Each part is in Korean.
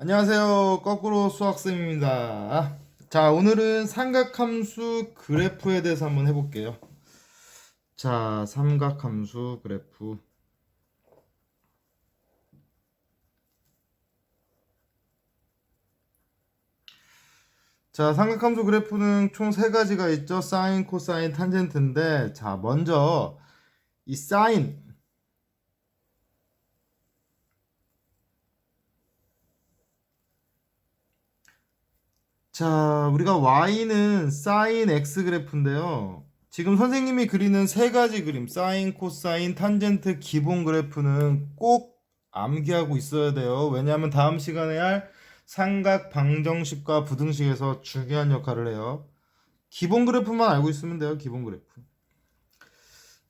안녕하세요. 거꾸로 수학쌤입니다. 자, 오늘은 삼각함수 그래프에 대해서 한번 해볼게요. 자, 삼각함수 그래프. 자, 삼각함수 그래프는 총 세 가지가 있죠. 사인, 코사인, 탄젠트인데, 자, 먼저 이 사인, 자, 우리가 y는 sin x 그래프인데요. 지금 선생님이 그리는 세 가지 그림, 사인, 코사인, 탄젠트 기본 그래프는 꼭 암기하고 있어야 돼요. 왜냐하면 다음 시간에 할 삼각 방정식과 부등식에서 중요한 역할을 해요. 기본 그래프만 알고 있으면 돼요. 기본 그래프.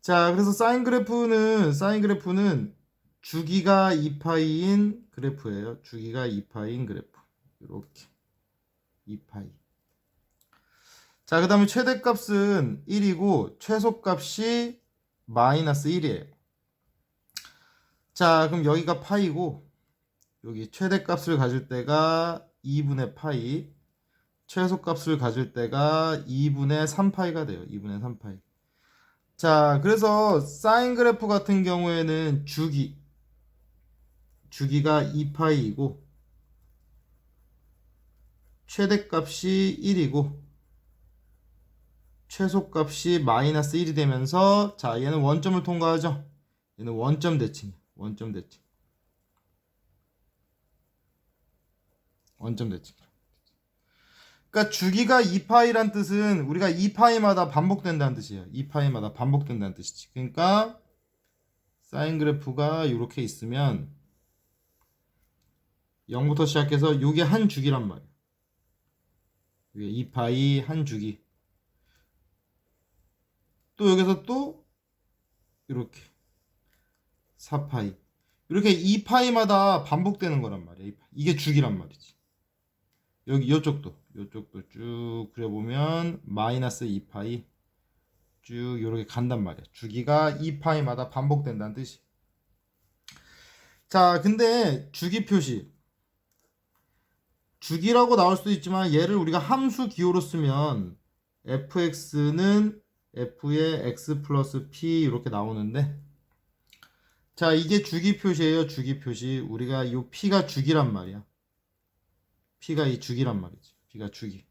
자, 그래서 사인 그래프는 사인 그래프는 주기가 2파이인 그래프예요. 주기가 2파이인 그래프. 이렇게. 2파이. 자, 그 다음에 최대값은 1이고 최소값이 마이너스 1이에요. 자, 그럼 여기가 파이고 여기 최대값을 가질 때가 2분의 파이 최소값을 가질 때가 2분의 3파이가 돼요. 2분의 3파이. 자, 그래서 사인 그래프 같은 경우에는 주기 주기가 2파이이고 최대값이 1이고 최소값이 마이너스 1이 되면서 자 얘는 원점을 통과하죠. 얘는 원점 대칭 원점 대칭. 원점 대칭. 그러니까 주기가 2파이란 뜻은 우리가 2파이마다 반복된다는 뜻이에요. 2파이마다 반복된다는 뜻이지. 그러니까 사인 그래프가 이렇게 있으면 0부터 시작해서 이게 한 주기란 말이에요 이게 2파이 한 주기. 또 여기서 또 이렇게 4파이. 이렇게 2파이마다 반복되는 거란 말이야. 이게 주기란 말이지. 여기 이쪽도 이쪽도 쭉 그려보면 마이너스 2파이 쭉 이렇게 간단 말이야. 주기가 2파이마다 반복된다는 뜻이. 자, 근데 주기 표시 주기라고 나올 수도 있지만 얘를 우리가 함수 기호로 쓰면 fx는 f의 x 플러스 p 이렇게 나오는데 자 이게 주기 표시예요. 주기 표시. 우리가 이 p가 주기란 말이야. p가 이 주기란 말이지. p가 주기.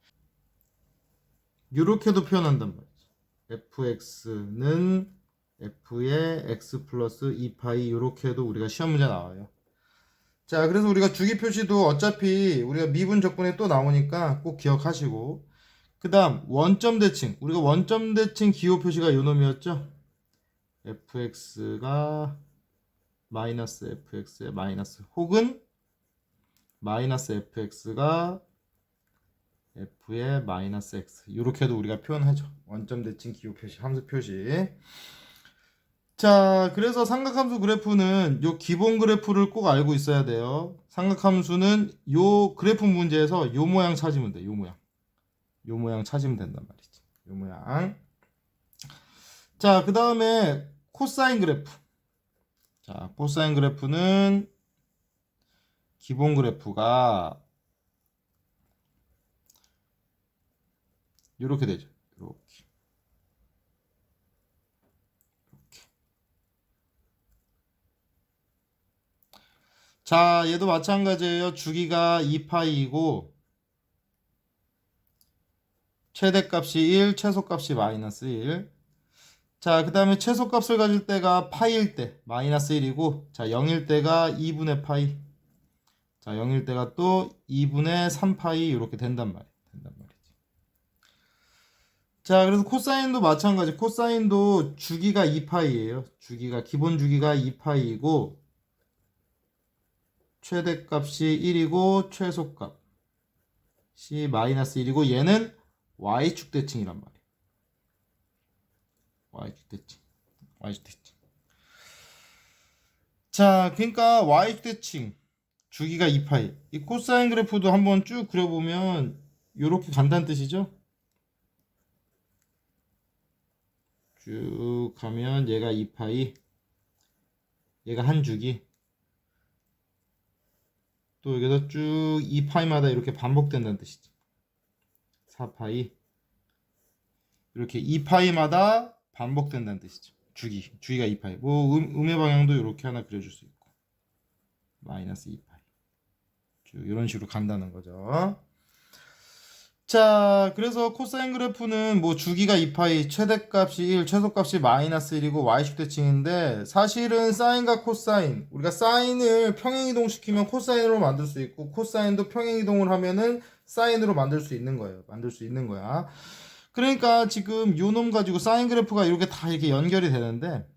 이렇게도 표현한단 말이지. fx는 f의 x 플러스 2파이 이렇게도 우리가 시험 문제 나와요 자, 그래서 우리가 주기 표시도 어차피 우리가 미분 적분에 또 나오니까 꼭 기억하시고. 그 다음, 원점 대칭. 우리가 원점 대칭 기호 표시가 요 놈이었죠? fx가 마이너스 fx의 마이너스 혹은 마이너스 fx가 f의 마이너스 x. 이렇게도 우리가 표현하죠. 원점 대칭 기호 표시, 함수 표시. 자, 그래서 삼각함수 그래프는 요 기본 그래프를 꼭 알고 있어야 돼요. 삼각함수는 요 그래프 문제에서 요 모양 찾으면 돼. 요 모양. 요 모양 찾으면 된단 말이지. 요 모양. 자, 그 다음에 코사인 그래프. 자, 코사인 그래프는 기본 그래프가 이렇게 되죠. 이렇게. 자, 얘도 마찬가지예요. 주기가 2파이이고 최대값이 1, 최소값이 마이너스 1. 자, 그 다음에 최소값을 가질 때가 파이일 때 마이너스 1이고 자, 0일 때가 2분의 파이. 자, 0일 때가 또 2분의 3파이 이렇게 된단 말이에요. 자, 그래서 코사인도 마찬가지. 코사인도 주기가 2파이예요. 주기가 기본 주기가 2파이이고 최대값이 1이고 최소값이 마이너스 1이고 얘는 y축 대칭이란 말이에요. y축 대칭. y축 대칭. 자, 그러니까 y축 대칭 주기가 2파이. 이 코사인 그래프도 한번 쭉 그려보면 이렇게 간다는 뜻이죠. 쭉 가면 얘가 2파이 얘가 한 주기 또 여기서 쭉 2파이마다 이렇게 반복된다는 뜻이죠. 4파이 이렇게 2파이마다 반복된다는 뜻이죠. 주기 주기가 2파이 뭐 음, 음의 방향도 이렇게 하나 그려줄 수 있고 마이너스 2파이 쭉 이런 식으로 간다는 거죠. 자, 그래서 코사인 그래프는 뭐 주기가 2파이, 최대값이 1, 최소값이 마이너스 1이고 y축 대칭인데 사실은 사인과 코사인, 우리가 사인을 평행이동 시키면 코사인으로 만들 수 있고 코사인도 평행이동을 하면은 사인으로 만들 수 있는 거예요. 만들 수 있는 거야. 그러니까 지금 요놈 가지고 사인 그래프가 이렇게 다 이렇게 연결이 되는데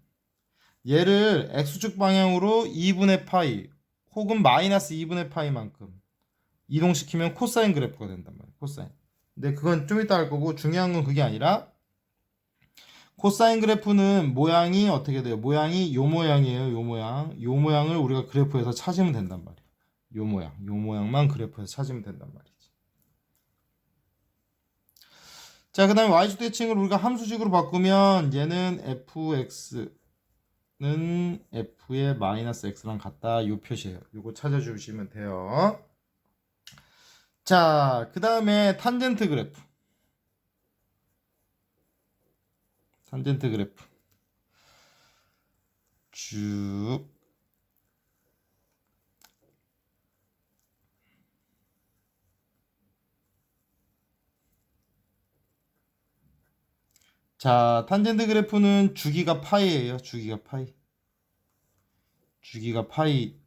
얘를 x축 방향으로 2분의 파이 혹은 마이너스 2분의 파이만큼 이동시키면 코사인 그래프가 된단 말이에요. 코사인. 근데 그건 좀 이따 할 거고 중요한 건 그게 아니라 코사인 그래프는 모양이 어떻게 돼요? 모양이 요 모양이에요. 요 모양. 요 모양을 우리가 그래프에서 찾으면 된단 말이에요. 요 모양. 요 모양만 그래프에서 찾으면 된단 말이지. 자, 그 다음에 y축 대칭을 우리가 함수식으로 바꾸면 얘는 fx는 f의 마이너스 x랑 같다. 요 표시예요. 요거 찾아 주시면 돼요. 자, 그 다음에 탄젠트 그래프. 탄젠트 그래프. 쭉. 자, 탄젠트 그래프는 주기가 파이예요. 주기가 파이. 주기가 파이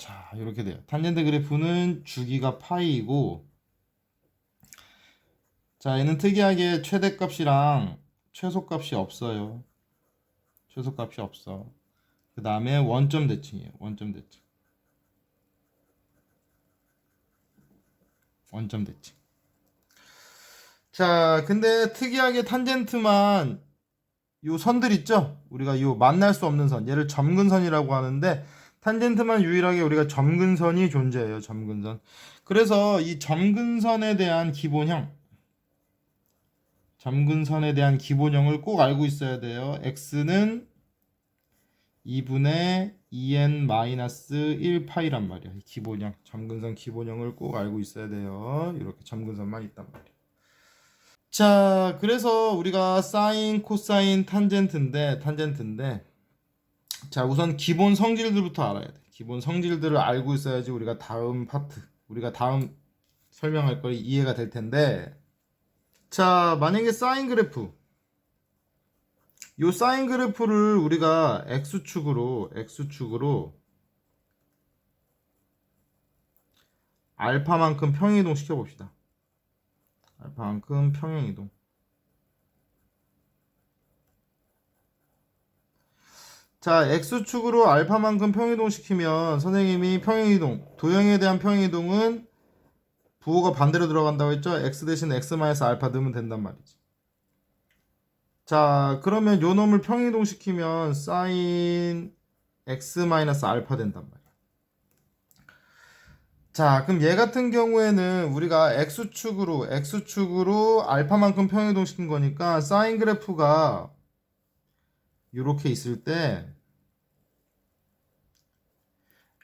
자, 이렇게 돼요. 탄젠트 그래프는 주기가 파이이고, 자, 얘는 특이하게 최대값이랑 최소값이 없어요. 최소값이 없어. 그 다음에 원점 대칭이에요. 원점 대칭. 원점 대칭. 자, 근데 특이하게 탄젠트만 요 선들 있죠? 우리가 요 만날 수 없는 선, 얘를 점근선이라고 하는데 탄젠트만 유일하게 우리가 점근선이 존재해요. 점근선. 그래서 이 점근선에 대한 기본형, 점근선에 대한 기본형을 꼭 알고 있어야 돼요. x는 2분의 2n-1파이란 말이야. 이 기본형, 점근선 기본형을 꼭 알고 있어야 돼요. 이렇게 점근선만 있단 말이야. 자, 그래서 우리가 사인, 코사인, 탄젠트인데, 탄젠트인데, 자, 우선 기본 성질들부터 알아야 돼. 기본 성질들을 알고 있어야지 우리가 다음 파트, 우리가 다음 설명할 걸 이해가 될 텐데. 자, 만약에 사인 그래프. 요 사인 그래프를 우리가 x축으로, x축으로 알파만큼 평행이동 시켜봅시다. 알파만큼 평행이동. 자, x축으로 알파만큼 평이동시키면 선생님이 평이동, 도형에 대한 평이동은 부호가 반대로 들어간다고 했죠? x 대신 x 마이너스 알파 넣으면 된단 말이지. 자, 그러면 요 놈을 평이동시키면 사인 x 마이너스 알파 된단 말이야. 자, 그럼 얘 같은 경우에는 우리가 x축으로 x축으로 알파만큼 평이동시킨 거니까 사인 그래프가 이렇게 있을 때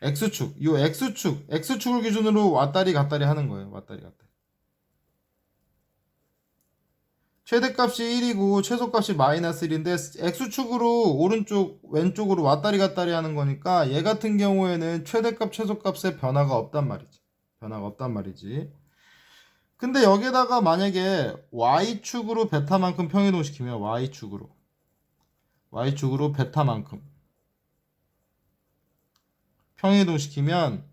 x축, 요 x축, x축을 기준으로 왔다리 갔다리 하는 거예요. 왔다리 갔다리. 최대값이 1이고 최소값이 마이너스 1인데 x축으로 오른쪽 왼쪽으로 왔다리 갔다리 하는 거니까 얘 같은 경우에는 최대값 최소값에 변화가 없단 말이지. 변화가 없단 말이지. 근데 여기다가 만약에 y축으로 베타만큼 평이동시키면 y축으로 y축으로 베타만큼 평이동시키면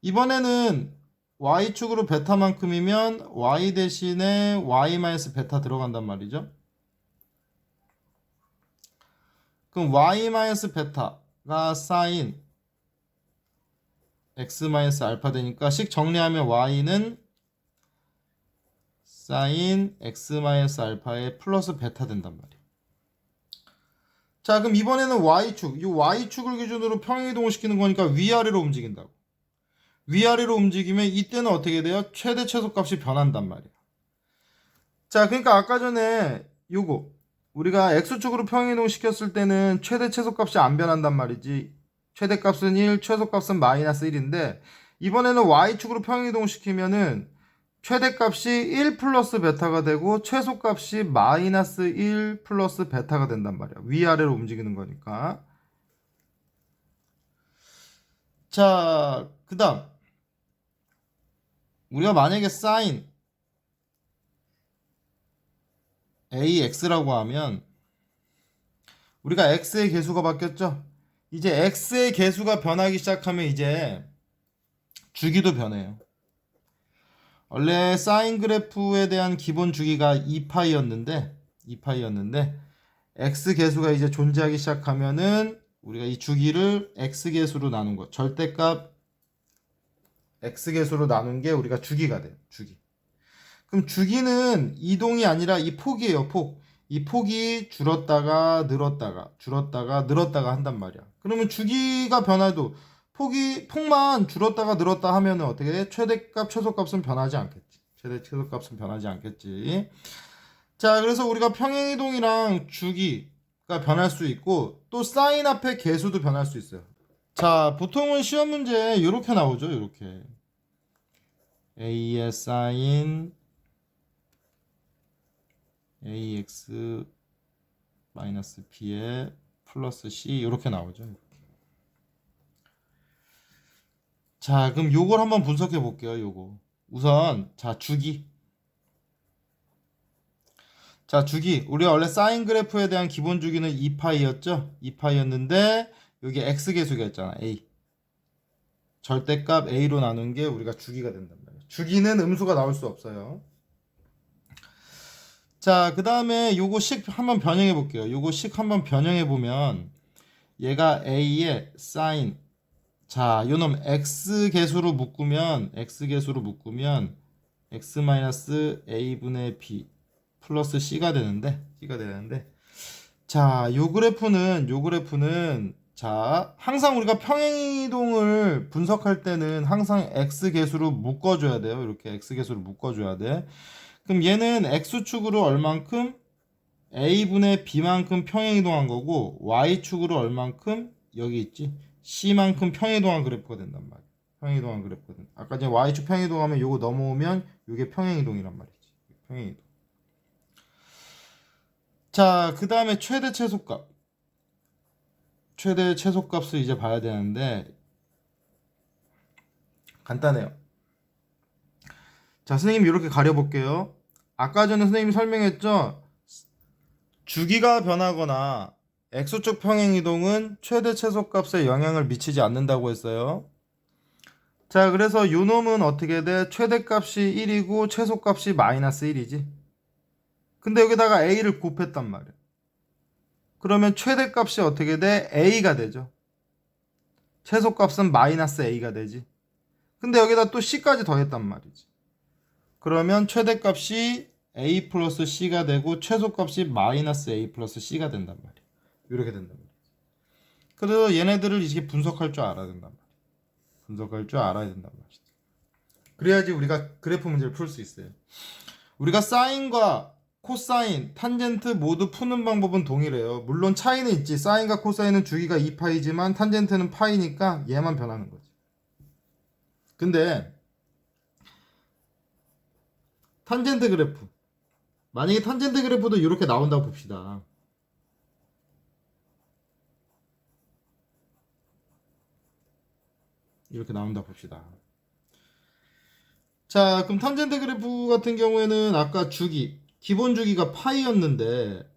이번에는 y축으로 베타만큼이면 y 대신에 y 베타 들어간단 말이죠. 그럼 y 베타가 사인 x 알파 되니까 식 정리하면 y는 사인 x 알파의 플러스 베타 된단 말이에요. 자, 그럼 이번에는 y축. 이 y축을 기준으로 평행이동을 시키는 거니까 위아래로 움직인다고. 위아래로 움직이면 이때는 어떻게 돼요? 최대 최소값이 변한단 말이야. 자, 그러니까 아까 전에 요거 우리가 x축으로 평행이동 시켰을 때는 최대 최소값이 안 변한단 말이지. 최대값은 1, 최소값은 마이너스 1인데 이번에는 y축으로 평행이동 시키면은 최대값이 1 플러스 베타가 되고 최소값이 마이너스 1 플러스 베타가 된단 말이야. 위아래로 움직이는 거니까. 자, 그 다음. 우리가 만약에 사인 AX라고 하면 우리가 X의 개수가 바뀌었죠? 이제 X의 개수가 변하기 시작하면 이제 주기도 변해요. 원래 사인 그래프에 대한 기본 주기가 2파이였는데 2파이였는데 x 개수가 이제 존재하기 시작하면은 우리가 이 주기를 x 개수로 나눈 거 절대값 x 개수로 나눈 게 우리가 주기가 돼요. 주기. 그럼 주기는 이동이 아니라 이 폭이에요. 폭. 이 폭이 줄었다가 늘었다가 줄었다가 늘었다가 한단 말이야. 그러면 주기가 변화도 폭이 폭만 줄었다가 늘었다 하면 은 어떻게 돼? 최대값 최소값은 변하지 않겠지. 최대 최소값은 변하지 않겠지. 자, 그래서 우리가 평행이동이랑 주기가 변할 수 있고 또 사인 앞에 개수도 변할 수 있어요. 자, 보통은 시험 문제 이렇게 나오죠. 이렇게 a의 사인 ax 마이너스 b의 플러스 c 이렇게 나오죠. 자, 그럼 요걸 한번 분석해 볼게요. 요거. 우선 자, 주기. 자, 주기. 우리가 원래 사인 그래프에 대한 기본 주기는 2파이였죠? 2파이였는데 여기 x 계수가 있잖아. a. 절대값 a로 나눈 게 우리가 주기가 된단 말이에요. 주기는 음수가 나올 수 없어요. 자, 그다음에 요거 식 한번 변형해 볼게요. 요거 식 한번 변형해 보면 얘가 a의 사인 자, 요놈 x 개수로 묶으면 x 개수로 묶으면 x 마이너스 a분의 b 플러스 c가 되는데 c가 되는데 자, 요 그래프는 요 그래프는 자, 항상 우리가 평행 이동을 분석할 때는 항상 x 개수로 묶어 줘야 돼요. 이렇게 x 개수로 묶어 줘야 돼. 그럼 얘는 x축으로 얼만큼 a분의 b만큼 평행 이동한 거고 y축으로 얼만큼 여기 있지 C만큼 평행이동한 그래프가 된단 말이야. 평행이동한 그래프가 된. 아까 이제 Y축 평행이동하면 요거 넘어오면 요게 평행이동이란 말이지. 평행이동. 자, 그 다음에 최대 최소값. 최대 최소값을 이제 봐야 되는데 간단해요. 자, 선생님 이렇게 가려볼게요. 아까 전에 선생님이 설명했죠? 주기가 변하거나 x축 평행 이동은 최대 최소값에 영향을 미치지 않는다고 했어요. 자, 그래서 요 놈은 어떻게 돼? 최대값이 1이고 최소값이 마이너스 1이지. 근데 여기다가 a를 곱했단 말이야. 그러면 최대값이 어떻게 돼? a가 되죠. 최소값은 마이너스 a가 되지. 근데 여기다 또 c까지 더했단 말이지. 그러면 최대값이 a 플러스 c가 되고 최소값이 마이너스 a 플러스 c가 된단 말이야. 이렇게 된단 말이야. 그래서 얘네들을 이렇게 분석할 줄 알아야 된단 말이야. 분석할 줄 알아야 된단 말이야. 그래야지 우리가 그래프 문제를 풀 수 있어요. 우리가 사인과 코사인, 탄젠트 모두 푸는 방법은 동일해요. 물론 차이는 있지. 사인과 코사인은 주기가 2파이지만 탄젠트는 파이니까 얘만 변하는 거지. 근데 탄젠트 그래프 만약에 탄젠트 그래프도 이렇게 나온다고 봅시다. 이렇게 나온다 봅시다. 자, 그럼 탄젠트 그래프 같은 경우에는 아까 주기, 기본 주기가 파이였는데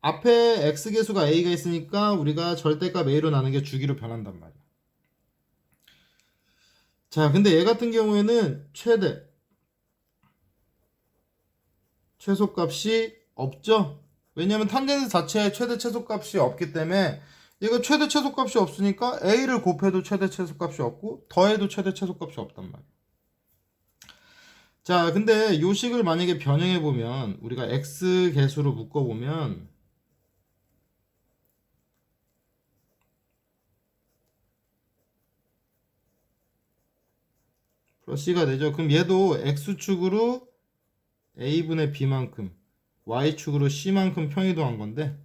앞에 x 개수가 a가 있으니까 우리가 절대값 a로 나는 게 주기로 변한단 말이야. 자, 근데 얘 같은 경우에는 최대 최소값이 없죠. 왜냐면 탄젠트 자체에 최대 최소값이 없기 때문에 얘가 최대 최소값이 없으니까 a를 곱해도 최대 최소값이 없고 더해도 최대 최소값이 없단 말이야. 자, 근데 요 식을 만약에 변형해 보면 우리가 x 개수로 묶어 보면 플러스 C가 되죠. 그럼 얘도 X축으로 A분의 B만큼 Y축으로 C만큼 평이동한 건데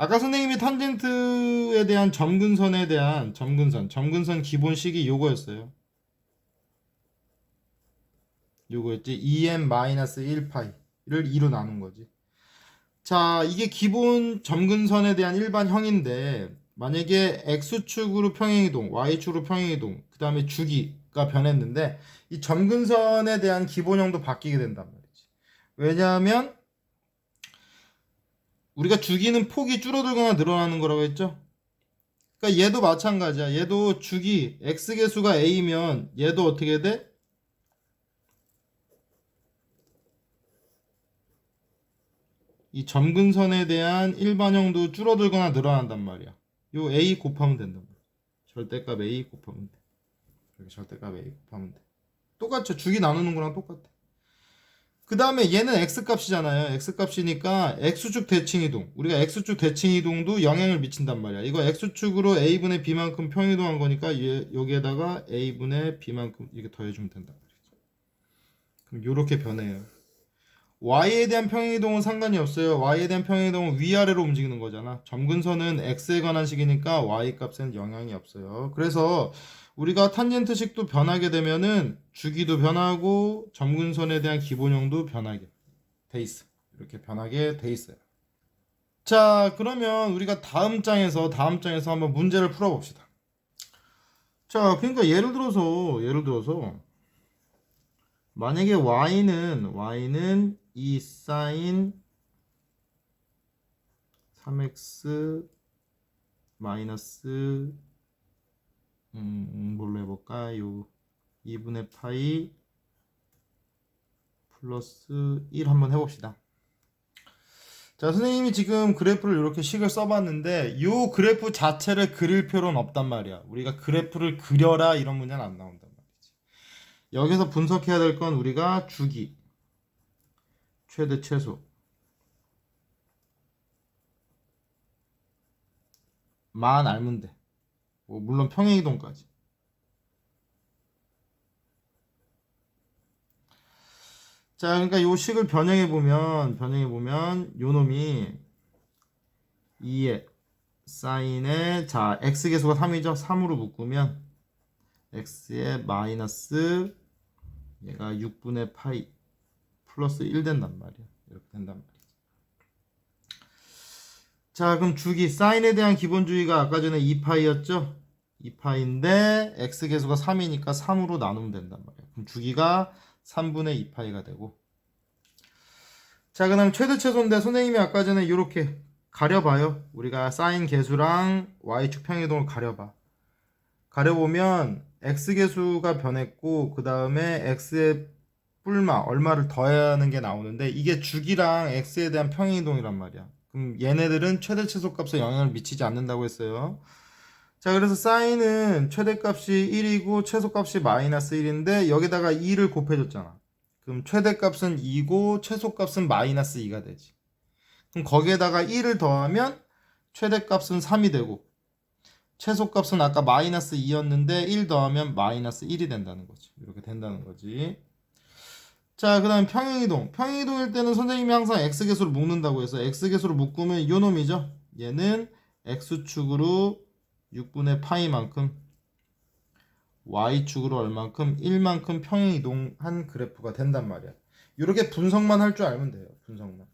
아까 선생님이 탄젠트에 대한 점근선에 대한 점근선, 점근선 기본식이 요거였어요. 요거였지. 2n-1파이를 2로 나눈 거지. 자, 이게 기본 점근선에 대한 일반형인데 만약에 x축으로 평행이동, y축으로 평행이동, 그 다음에 주기가 변했는데 이 점근선에 대한 기본형도 바뀌게 된단 말이지. 왜냐하면 우리가 주기는 폭이 줄어들거나 늘어나는 거라고 했죠. 그러니까 얘도 마찬가지야. 얘도 주기 x 개수가 a면 얘도 어떻게 돼? 이 점근선에 대한 일반형도 줄어들거나 늘어난단 말이야. 요 a 곱하면 된단 말이야. 절대값 a 곱하면 돼. 절대값 a 곱하면 돼. 똑같죠. 주기 나누는 거랑 똑같아. 그 다음에 얘는 x값이잖아요. x값이니까 x축 대칭이동. 우리가 x축 대칭이동도 영향을 미친단 말이야. 이거 x축으로 a분의 b만큼 평이동한 거니까 얘, 여기에다가 a분의 b만큼 이렇게 더해주면 말이죠. 그럼 이렇게 변해요. Y에 대한 평행이동은 상관이 없어요. y에 대한 평행이동은 위아래로 움직이는 거잖아. 점근선은 x에 관한 식이니까 y 값에는 영향이 없어요. 그래서 우리가 탄젠트식도 변하게 되면은 주기도 변하고 점근선에 대한 기본형도 변하게 돼 있어. 이렇게 변하게 돼 있어요. 자, 그러면 우리가 다음 장에서 다음 장에서 한번 문제를 풀어 봅시다. 자, 그러니까 예를 들어서 예를 들어서 만약에 y는 y는 2 사인 3x 마이너스 음, 뭘로 해볼까요? 2분의 파이 플러스 1 한번 해봅시다. 자, 선생님이 지금 그래프를 이렇게 식을 써봤는데 이 그래프 자체를 그릴 필요는 없단 말이야. 우리가 그래프를 그려라 이런 문제는 안 나온단 말이지. 여기서 분석해야 될 건 우리가 주기, 최대 최소, 만 알면 돼. 뭐 물론 평행이동까지. 자, 그러니까 요 식을 변형해 보면 변형해 보면 요 놈이 2의 사인에 자, x 계수가 3이죠. 3으로 묶으면 x의 마이너스 얘가 6분의 파이 플러스 1 된단 말이야. 이렇게 된단 말이야. 자, 그럼 주기 사인에 대한 기본 주의가 아까 전에 2파이였죠? 2파인데 x 계수가 3이니까 3으로 나누면 된단 말이야. 그럼 주기가 3분의 2파이가 되고 자, 그다음 최대 최소인데 선생님이 아까 전에 이렇게 가려봐요. 우리가 사인 계수랑 y축 평이동을 가려봐. 가려보면 x 계수가 변했고 그 다음에 x의 뿔마 얼마를 더하는 게 나오는데 이게 주기랑 x에 대한 평행이동이란 말이야. 그럼 얘네들은 최대 최소값에 영향을 미치지 않는다고 했어요. 자, 그래서 사인은 최대값이 1이고 최소값이 마이너스 1인데 여기다가 2를 곱해줬잖아. 그럼 최대값은 2고 최소값은 마이너스 2가 되지. 그럼 거기에다가 1을 더하면 최대값은 3이 되고 최소값은 아까 마이너스 2였는데 1 더하면 마이너스 1이 된다는 거지. 이렇게 된다는 거지. 자, 그 다음 평행이동. 평행이동일 때는 선생님이 항상 x계수로 묶는다고 해서 x계수로 묶으면 요 놈이죠. 얘는 x축으로 6분의 파이만큼 y축으로 얼만큼 1만큼 평행이동한 그래프가 된단 말이야. 이렇게 분석만 할 줄 알면 돼요. 분석만.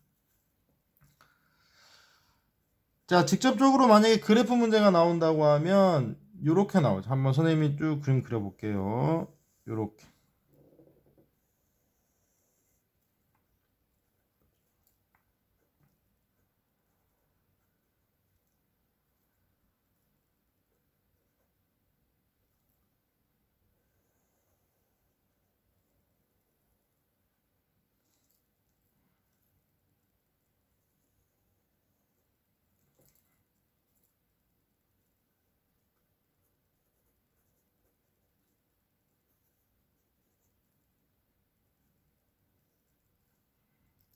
자, 직접적으로 만약에 그래프 문제가 나온다고 하면 이렇게 나오죠. 한번 선생님이 쭉 그림 그려볼게요. 이렇게.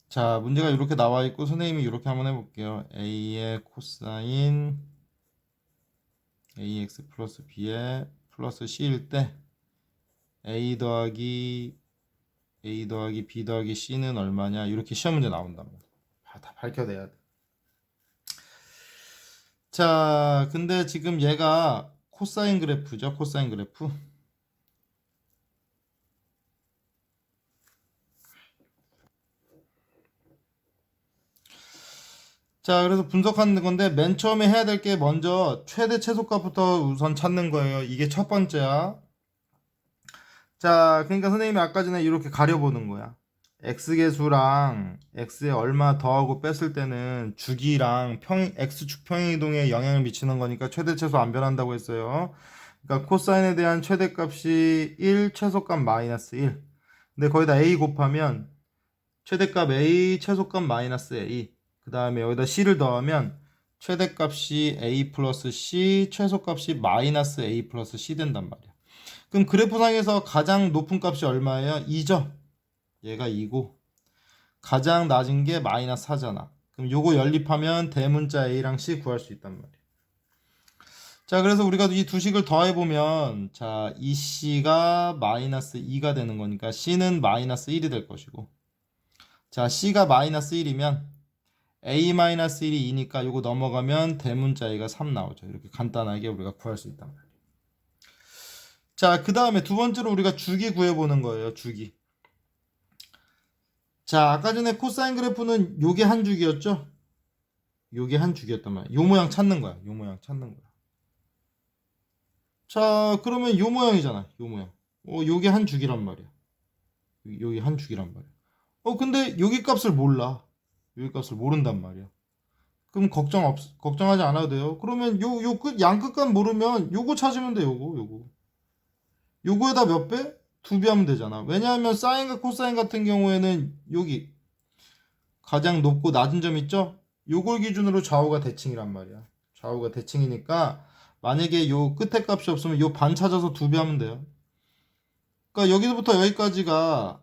자, 문제가 이렇게 나와 있고 선생님이 이렇게 한번 해볼게요. a의 코사인 ax 플러스 b의 플러스 c일 때 A 더하기 A 더하기 B 더하기 C는 얼마냐 이렇게 시험 문제 말이야. 아, 다 밝혀내야 돼. 자, 근데 지금 얘가 코사인 그래프죠. 코사인 그래프. 자, 그래서 분석하는 건데 맨 처음에 해야 될 게 먼저 최대 최소값부터 우선 찾는 거예요. 이게 첫 번째야. 자, 그러니까 선생님이 아까 전에 이렇게 가려보는 거야. x계수랑 x에 얼마 더하고 뺐을 때는 주기랑 평, x축 평행이동에 영향을 미치는 거니까 최대 최소 안 변한다고 했어요. 그러니까 코사인에 대한 최대값이 1, 최소값 마이너스 1. 근데 거기다 a 곱하면 최대값 a, 최소값 마이너스 a. 그 다음에 여기다 c를 더하면 최대값이 a 플러스 c, 최소값이 마이너스 a 플러스 c 된단 말이야. 그럼 그래프상에서 가장 높은 값이 얼마예요? 2죠? 얘가 2고 가장 낮은 게 마이너스 4잖아. 그럼 요거 연립하면 대문자 a랑 c 구할 수 있단 말이야. 자, 그래서 우리가 이 두 식을 더해 보면 자, 이 c가 마이너스 2가 되는 거니까 c는 마이너스 1이 될 것이고 자, c가 마이너스 1이면 a 마이너스 1이 2니까 요거 넘어가면 대문자 a가 3 나오죠. 이렇게 간단하게 우리가 구할 수 있단 말이야. 자, 그 다음에 두 번째로 우리가 주기 구해보는 거예요. 주기. 자, 아까 전에 코사인 그래프는 요게 한 주기였죠? 요게 한 주기였단 말이야. 요 모양 찾는 거야. 요 모양 찾는 거야. 자, 그러면 요 모양이잖아. 요 모양. 어, 요게 한 주기란 말이야. 요게 한 주기란 말이야. 어, 근데 여기 값을 몰라. 여기 값을 모른단 말이야. 그럼 걱정 없, 걱정하지 않아도 돼요. 그러면 요, 요 끝, 양 끝값 모르면 요거 찾으면 돼, 요거, 요거. 요거에다 몇 배? 두 배 하면 되잖아. 왜냐하면 사인과 코사인 같은 경우에는 여기 가장 높고 낮은 점 있죠? 요걸 기준으로 좌우가 대칭이란 말이야. 좌우가 대칭이니까 만약에 요 끝에 값이 없으면 요 반 찾아서 두 배 하면 돼요. 그러니까 여기서부터 여기까지가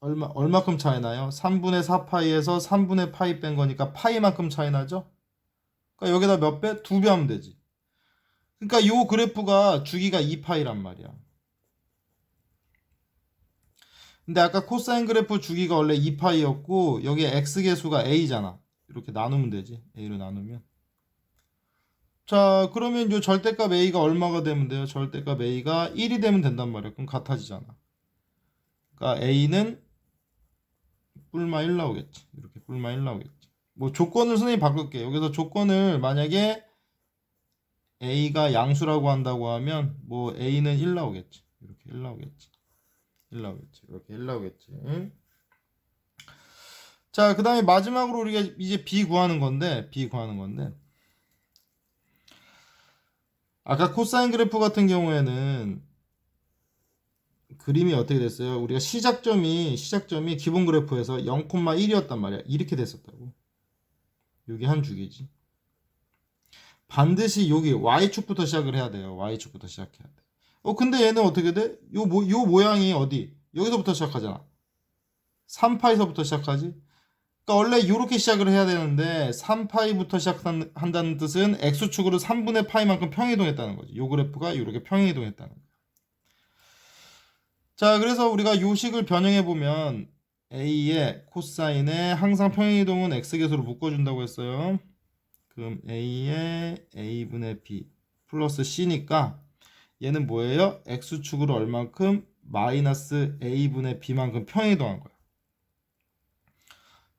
얼마 얼마큼 차이 나요? 3분의 4 파이에서 3분의 파이 뺀 거니까 파이만큼 차이 나죠? 그러니까 여기다 몇 배? 두 배 하면 되지. 그러니까 요 그래프가 주기가 2파이란 말이야. 근데 아까 코사인 그래프 주기가 원래 2파이였고 여기에 x계수가 a잖아. 이렇게 나누면 되지. a로 나누면. 자, 그러면 요 절대값 a가 얼마가 되면 돼요? 절대값 a가 1이 되면 된단 말이야. 그럼 같아지잖아. 그러니까 a는 뿔마 1 나오겠지. 이렇게 뿔마 1 나오겠지. 뭐 조건을 선생님이 바꿀게. 여기서 조건을 만약에 a가 양수라고 한다고 하면 뭐 a는 1 나오겠지. 이렇게 1 나오겠지. 1 나오겠지. 이렇게 1 나오겠지. 자, 그 다음에 마지막으로 우리가 이제 b 구하는 건데, b 구하는 건데, 아까 코사인 그래프 같은 경우에는 그림이 어떻게 됐어요? 우리가 시작점이, 시작점이 기본 그래프에서 0,1이었단 말이야. 이렇게 됐었다고. 여기 한 주기지. 반드시 여기 y축부터 시작을 해야 돼요. y축부터 시작해야 돼. 어, 근데 얘는 어떻게 돼? 요, 모, 요 모양이 어디? 여기서부터 시작하잖아. 3파이서부터 시작하지? 그러니까 원래 이렇게 시작을 해야 되는데 3파이부터 시작한다는 뜻은 x축으로 3분의 파이만큼 평이동했다는 거지. 요 그래프가 이렇게 평이동했다는 거야. 자, 그래서 우리가 요 식을 변형해 보면 a의 코사인에 항상 평이동은 x계수로 묶어준다고 했어요. 그럼 a의 a분의 b 플러스 c니까 얘는 뭐예요? x축으로 얼만큼 마이너스 a분의 b만큼 평이동한 거야.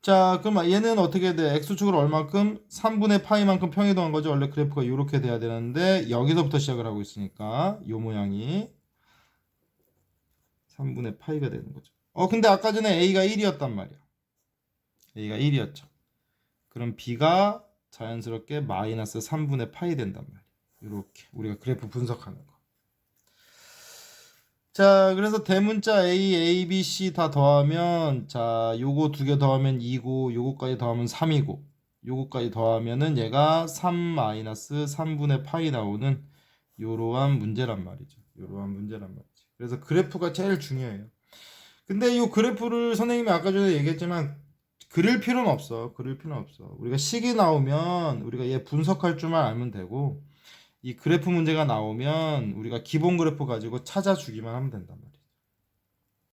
자, 그럼 얘는 어떻게 돼? x축으로 얼만큼 3분의 파이만큼 평이동한 거죠. 원래 그래프가 이렇게 돼야 되는데 여기서부터 시작을 하고 있으니까 요 모양이 3분의 파이가 되는 거죠. 어, 근데 아까 전에 a가 1이었단 말이야. a가 1이었죠. 그럼 b가 자연스럽게 마이너스 3분의 파이 된단 말이야. 이렇게 우리가 그래프 분석하는 거. 자, 그래서 대문자 A, A, B, C 다 더하면 자, 요거 두 개 더하면 2고 요거까지 더하면 3이고 요거까지 더하면은 얘가 3 마이너스 3분의 파이 나오는 요러한 문제란 말이죠. 요러한 문제란 말이죠. 그래서 그래프가 제일 중요해요. 근데 이 그래프를 선생님이 아까 전에 얘기했지만 그릴 필요는 없어. 그릴 필요는 없어. 우리가 식이 나오면 우리가 얘 분석할 줄만 알면 되고 이 그래프 문제가 나오면 우리가 기본 그래프 가지고 찾아주기만 하면 된단.